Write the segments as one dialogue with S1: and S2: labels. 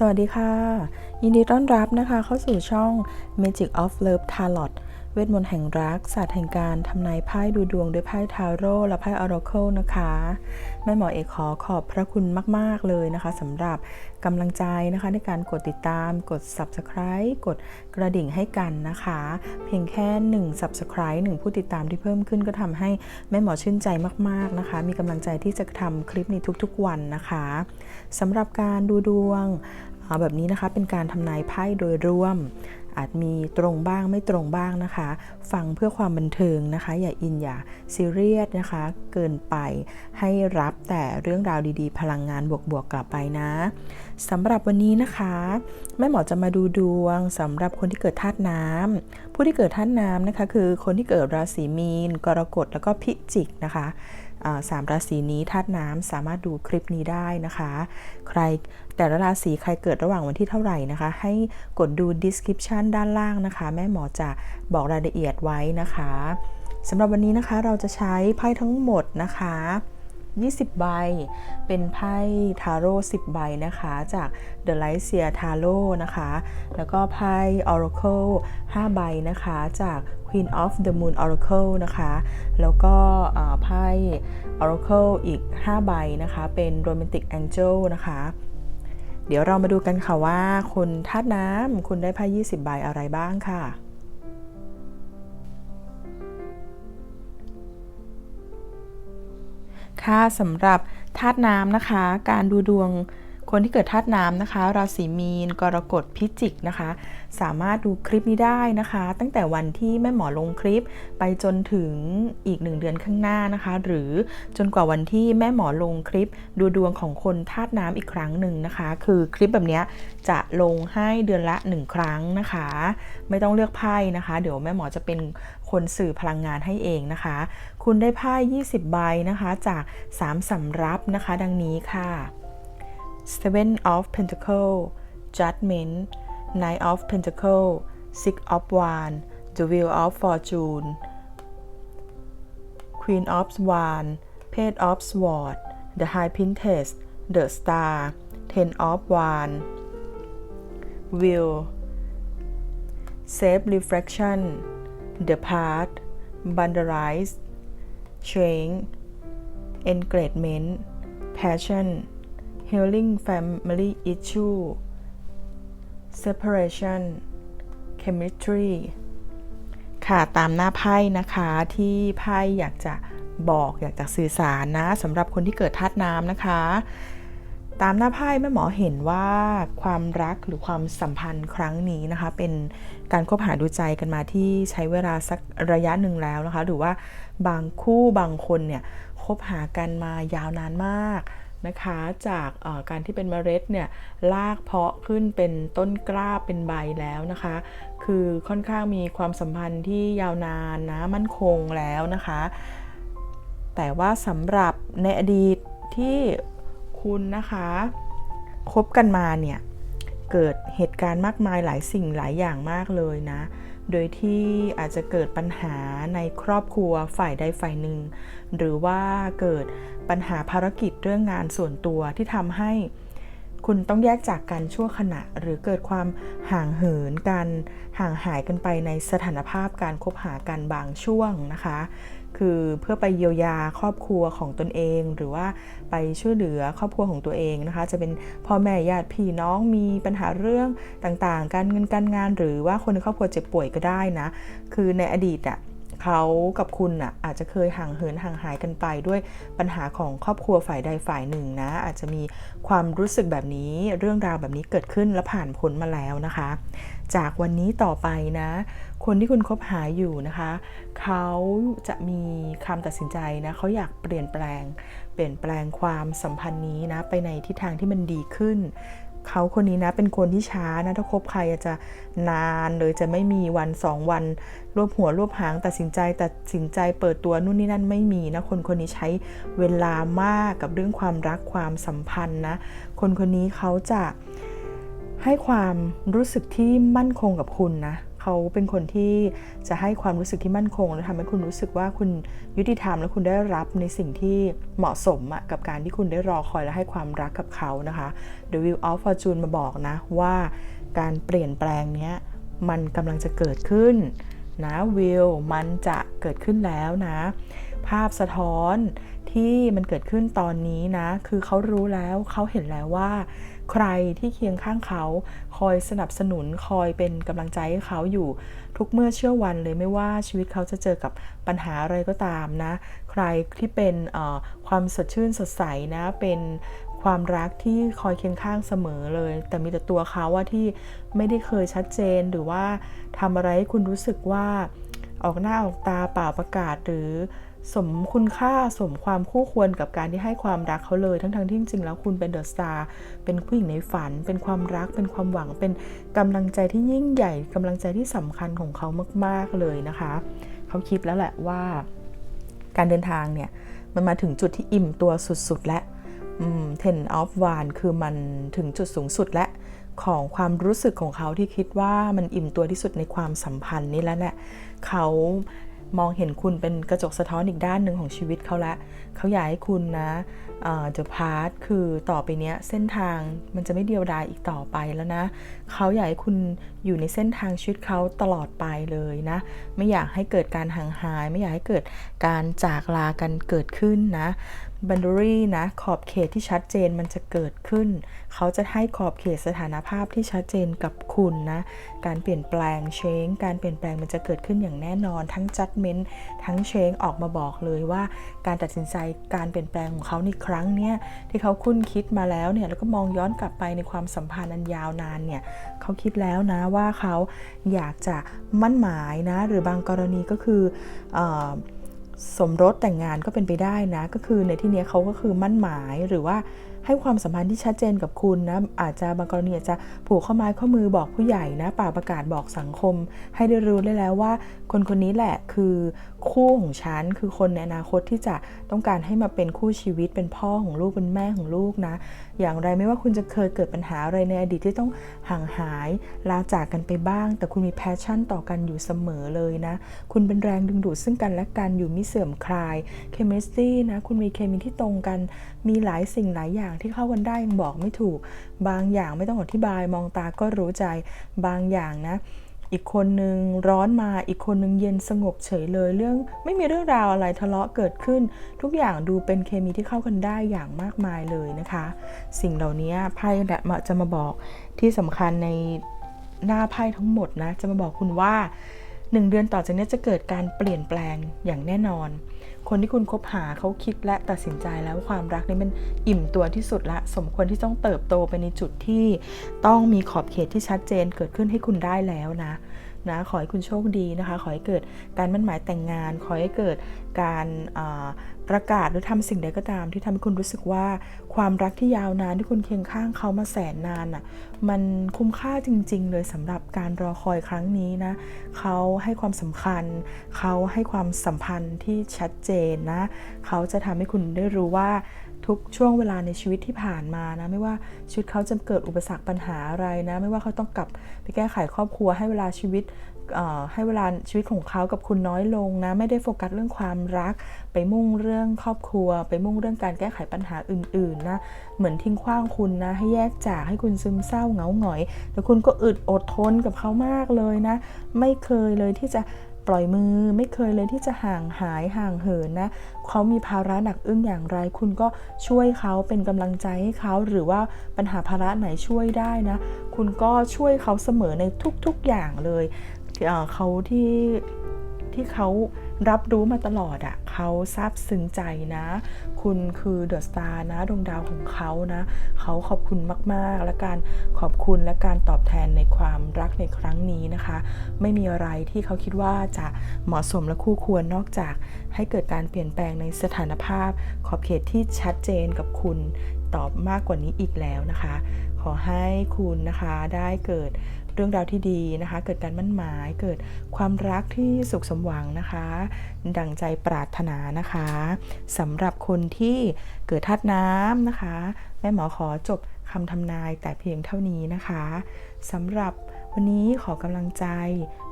S1: สวัสดีค่ะ ยินดีต้อนรับนะคะเข้าสู่ช่อง Magic of Love Tarot เวทมนต์แห่งรัก ศาสตร์แห่งการทำนายไพ่ดูดวงด้วยไพ่ทาโร่และไพ่ออราเคิลนะคะ แม่หมอเอกขอขอบพระคุณมาก ๆ เลยนะคะสำหรับกำลังใจนะคะในการกดติดตาม กด Subscribe กดกระดิ่งให้กันนะคะ เพียงแค่ 1 Subscribe 1 ผู้ติดตามที่เพิ่มขึ้นก็ทำให้แม่หมอชื่นใจมาก ๆ นะคะ มีกำลังใจที่จะทำคลิปนี้ทุกๆวันนะคะสำหรับการดูดวง แบบนี้นะคะเป็นการทำนายไพ่โดยรวม อาจมีตรงบ้างไม่ตรงบ้างนะคะ ฟังเพื่อความบันเทิงนะคะ อย่าอินอย่าซีเรียสนะคะ เกินไปให้รับแต่เรื่องราวดีๆ พลังงานบวกๆกลับไปนะสำหรับวันนี้นะคะแม่หมอจะมาดูดวงสำหรับคนที่เกิดธาตุน้ำผู้ที่เกิดธาตุน้ำนะคะ คือคนที่เกิดราศีมีน กรกฎแล้วก็พิจิกนะคะ สามราศีนี้ธาตุน้ำสามารถดูคลิปนี้ได้นะคะ ใครแต่ละราศีใครเกิดระหว่างวันที่เท่าไหร่นะคะ ให้กดดู description ด้านล่างนะคะ แม่หมอจะบอกรายละเอียดไว้นะคะสำหรับวันนี้นะคะเราจะใช้ไพ่ทั้งหมดนะคะ 20 ใบ เป็นไพ่ทาโร่10 ใบนะคะ จาก The Light s e a Tarot นะคะ แล้วก็ไพ่ Oracle 5 ใบนะคะ จาก Queen of the Moon Oracle นะคะ แล้วก็ไพ่ Oracle อีก 5 ใบนะคะ เป็น Romantic Angel นะคะเดี๋ยวเรามาดูกันค่ะว่าคนธาตุน้ำคุณได้ไพ่20 ใบอะไรบ้างค่ะ ค่ะสำหรับธาตุน้ำนะคะ การดูดวง คนที่เกิดธาตุน้ำนะคะ ราศีมีน กรกฎพิจิกนะคะ สามารถดูคลิปนี้ได้นะคะ ตั้งแต่วันที่แม่หมอลงคลิป ไปจนถึงอีกหนึ่งเดือนข้างหน้านะคะ หรือจนกว่าวันที่แม่หมอลงคลิป ดูดวงของคนธาตุน้ำอีกครั้งหนึ่งนะคะ คือคลิปแบบนี้จะลงให้เดือนละ 1 ครั้งนะคะ ไม่ต้องเลือกไพ่นะคะ เดี๋ยวแม่หมอจะเป็นคนสื่อพลังงานให้เองนะคะ คุณได้ไพ่20 ใบนะคะ จาก 3สำรับนะคะ ดังนี้ค่ะ Seven of Pentacle Judgment Nine of Pentacle Six of Wands The Wheel of Fortune Queen of Wands Page of Swords The High Priestess The Star Ten of Wands Wheel Self Reflection The Path Banderized Change Engagement Passion healing family issue separation chemistry ค่ะตามหน้าไพ่นะคะที่ไพ่อยากจะบอกอยากจะสื่อสารนะสำหรับคนที่เกิดธาตุน้ำนะคะ ตามหน้าไพ่แม่หมอเห็นว่าความรักหรือความสัมพันธ์ครั้งนี้นะคะ เป็นการคบหาดูใจกันมาที่ใช้เวลาสักระยะหนึ่งแล้วนะคะ หรือว่าบางคู่บางคนเนี่ยคบหากันมายาวนานมาก นะคะจากการที่เป็นเมล็ดเนี่ยลากเพาะขึ้นเป็นต้นกล้าเป็นใบแล้วนะคะ คือค่อนข้างมีความสัมพันธ์ที่ยาวนานนะมั่นคงแล้วนะคะ แต่ว่าสำหรับในอดีตที่คุณนะคะคบกันมาเนี่ยเกิดเหตุการณ์มากมายหลายสิ่งหลายอย่างมากเลยนะ โดยที่อาจจะเกิดปัญหาในครอบครัวฝ่ายใดฝ่ายหนึ่ง หรือว่าเกิดปัญหาภารกิจเรื่องงานส่วนตัวที่ทำให้ คุณต้องแยกจากกันชั่วขณะ หรือเกิดความห่างเหินกันห่างหายกันไปในสถานภาพการคบหากันบางช่วงนะคะ คือเพื่อไปเยียวยาครอบครัวของตนเอง หรือว่าไปช่วยเหลือครอบครัวของตัวเองนะคะ จะเป็นพ่อแม่ญาติพี่น้องมีปัญหาเรื่องต่างๆ การเงินการงาน หรือว่าคนในครอบครัวเจ็บป่วยก็ได้นะ คือในอดีตอะ เขากับคุณอะอาจจะเคยห่างเหินห่างหายกันไปด้วยปัญหาของครอบครัวฝ่ายใดฝ่ายหนึ่งนะ อาจจะมีความรู้สึกแบบนี้เรื่องราวแบบนี้เกิดขึ้นและผ่านพ้นมาแล้วนะคะ จากวันนี้ต่อไปนะ คนที่คุณคบหาอยู่นะคะ เขาจะมีคำตัดสินใจนะเขาอยากเปลี่ยนแปลง เปลี่ยนแปลงความสัมพันธ์นี้นะไปในทิศทางที่มันดีขึ้น เขาคนนี้นะเป็นคนที่ช้านะถ้าคบใครจะนานเลยจะไม่มีวันสองวัน รวบหัวรวบหางตัดสินใจตัดสินใจเปิดตัวนู่นนี่นั่นไม่มีนะคนคนนี้ใช้เวลามากกับเรื่องความรักความสัมพันธ์นะคนคนนี้เขาจะให้ความรู้สึกที่มั่นคงกับคุณนะ เขาเป็นคนที่จะให้ความรู้สึกที่มั่นคง และทำให้คุณรู้สึกว่าคุณยุติธรรมและคุณได้รับในสิ่งที่เหมาะสมะกับการที่คุณได้รอคอยและให้ความรักกับเขานะคะ The Wheel of Fortune มาบอกนะว่าการเปลี่ยนแปลงเนี้ยมันกำลังจะเกิดขึ้นนะวิลมันจะเกิดขึ้นแล้วนะ ภาพสะท้อนที่มันเกิดขึ้นตอนนี้นะ คือเขารู้แล้วเขาเห็นแล้วว่า ใครที่เคียงข้างเขา คอยสนับสนุนคอยเป็นกำลังใจให้เขาอยู่ทุกเมื่อเชื่อวันเลยไม่ว่าชีวิตเขาจะเจอกับปัญหาอะไรก็ตามนะ ใครที่เป็นความสดชื่นสดใสนะเป็นความรักที่คอยเคียงข้างเสมอเลย แต่มีแต่ตัวเขาว่าที่ไม่ได้เคยชัดเจนหรือว่าทำอะไรให้คุณรู้สึกว่าออกหน้าออกตาเปล่าประกาศหรือ สมคุณค่าสมความคู่ควรกับการที่ให้ความรักเขาเลย ทั้งๆทที่จริงๆแล้วคุณเป็นเดอะสตาร์เป็นผู้หญิงในฝัน เป็นความรัก เป็นความหวัง เป็นกำลังใจที่ยิ่งใหญ่กำลังใจที่สำคัญของเขามาก ๆเลยนะคะ เขาคิดแล้วแหละว่า การเดินทางเนี่ยมันมาถึงจุดที่อิ่มตัวสุดๆ และ Ten of w a n คือมันถึงจุดสูงสุดและของความรู้สึกของเขาที่คิดว่ามันอิ่มตัวที่สุดในความสัมพันธ์นี่แล้วเนี่ยเขา มองเห็นคุณเป็นกระจกสะท้อนอีกด้านหนึ่งของชีวิตเขาละเขาอยากให้คุณนะเดอะพาร์ทคือต่อไปเนี้ยเส้นทางมันจะไม่เดียวดายอีกต่อไปแล้วนะเขาอยากให้คุณอยู่ในเส้นทางชีวิตเขาตลอดไปเลยนะ ไม่อยากให้เกิดการห่างหาย ไม่อยากให้เกิดการจากลากันเกิดขึ้นนะ บันดรีนะขอบเขตที่ชัดเจนมันจะเกิดขึ้น เขาจะให้ขอบเขตสถานภาพที่ชัดเจนกับคุณนะ การเปลี่ยนแปลงเชงการเปลี่ยนแปลงมันจะเกิดขึ้นอย่างแน่นอน ทั้งจัดเม้นต์ทั้งเชงออกมาบอกเลยว่า การตัดสินใจการเปลี่ยนแปลงของเขาในครั้งเนี้ยที่เขาคุ้นคิดมาแล้วเนี่ยแล้วก็มองย้อนกลับไปในความสัมพันธ์อันยาวนานเนี่ยเขาคิดแล้วนะว่าเขาอยากจะมั่นหมายนะ หรือบางกรณีก็คืออ สมรสแต่งงานก็เป็นไปได้นะ ก็คือในที่นี้เขาก็คือมั่นหมายหรือว่า ให้ความสัมพันธ์ที่ชัดเจนกับคุณนะ อาจจะบางกรณีอาจจะผูกข้อไม้ข้อมือบอกผู้ใหญ่นะป่าประกาศบอกสังคม ให้ได้รู้ได้แล้วว่า คนคนนี้แหละคือคู่ของฉันคือคนในอนาคตที่จะต้องการให้มาเป็นคู่ชีวิตเป็นพ่อของลูกเป็นแม่ของลูกนะ อย่างไรไม่ว่าคุณจะเคยเกิดปัญหาอะไรในอดีตที่ต้องห่างหายลาจากกันไปบ้าง แต่คุณมีแพชชั่นต่อกันอยู่เสมอเลยนะ คุณเป็นแรงดึงดูดซึ่งกันและกันอยู่มิเสื่อมคลายเคมิสตี้นะคุณมีเคมีที่ตรงกันมีหลายสิ่งหลายอย่างที่เข้ากันได้ยังบอกไม่ถูก บางอย่างไม่ต้องอธิบาย มองตาก็รู้ใจบางอย่างนะอีกคนนึงร้อนมาอีกคนนึงเย็นสงบเฉยเลยเรื่อง ไม่มีเรื่องราวอะไรทะเลาะเกิดขึ้น ทุกอย่างดูเป็นเคมีที่เข้ากันได้อย่างมากมายเลยนะคะ สิ่งเหล่านี้ไพ่จะมาบอกที่สำคัญในหน้าไพ่ทั้งหมดนะ จะมาบอกคุณว่าหนึ่งเดือนต่อจากนี้จะเกิดการเปลี่ยนแปลงอย่างแน่นอน คนที่คุณคบหาเขาคิดและตัดสินใจแล้วความรักนี้มันอิ่มตัวที่สุดละ สมควรที่ต้องเติบโตไปในจุดที่ ต้องมีขอบเขตที่ชัดเจนเกิดขึ้นให้คุณได้แล้วนะนะขอให้คุณโชคดีนะคะ ขอให้เกิดการมั่นหมายแต่งงาน ขอให้เกิดการประกาศหรือทำสิ่งใดก็ตาม ที่ทำให้คุณรู้สึกว่าความรักที่ยาวนานที่คุณเคียงข้างเขามาแสนนานอะมันคุ้มค่าจริง ๆ เลยสำหรับการรอคอยครั้งนี้นะเขาให้ความสำคัญ เขาให้ความสัมพันธ์ที่ชัดเจนนะเขาจะทำให้คุณได้รู้ว่าทุกช่วงเวลาในชีวิตที่ผ่านมานะ ไม่ว่าชีวิตเขาจะเกิดอุปสรรคปัญหาอะไรนะ ไม่ว่าเขาต้องกลับไปแก้ไขครอบครัวให้เวลาชีวิต ให้เวลาชีวิตของเขากับคุณน้อยลงนะ ไม่ได้โฟกัสเรื่องความรัก ไปมุ่งเรื่องครอบครัว ไปมุ่งเรื่องการแก้ไขปัญหาอื่น ๆ นะ เหมือนทิ้งขว้างคุณนะ ให้แยกจากให้คุณซึมเศร้าเหงาหงอย แต่คุณก็อึดอดทนกับเขามากเลยนะ ไม่เคยเลยที่จะปล่อยมือไม่เคยเลยที่จะห่างหายห่างเหินนะเขามีภาระหนักอึ้งอย่างไร คุณก็ช่วยเขาเป็นกำลังใจให้เขาหรือว่าปัญหาภาระไหนช่วยได้นะ คุณก็ช่วยเขาเสมอในทุกๆอย่างเลย เขาที่ที่เขารับรู้มาตลอดอะ่ะเขาซาบซึ้งใจนะ คุณคือเดอะสตาร์นะดวงดาวของเขานะ เขาขอบคุณมากๆ และการขอบคุณและการตอบแทนในความรักในครั้งนี้นะคะ ไม่มีอะไรที่เขาคิดว่าจะเหมาะสมและคู่ควรนอกจากให้เกิดการเปลี่ยนแปลงในสถานภาพ ขอบเขตที่ชัดเจนกับคุณตอบมากกว่านี้อีกแล้วนะคะ ขอให้คุณนะคะได้เกิด เรื่องราวที่ดีนะคะ เกิดการมั่นหมาย เกิดความรักที่สุขสมหวังนะคะ ดั่งใจปรารถนานะคะสำหรับคนที่เกิดธาตุน้ำนะคะ แม่หมอขอจบคำทำนายแต่เพียงเท่านี้นะคะสำหรับวันนี้ขอกำลังใจ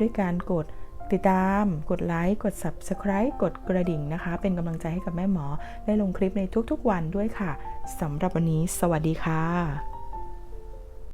S1: ด้วยการกดติดตาม กดไลค์ กด Subscribe กดกระดิ่งนะคะ เป็นกำลังใจให้กับแม่หมอ ได้ลงคลิปในทุกๆวันด้วยค่ะสำหรับวันนี้ สวัสดีค่ะ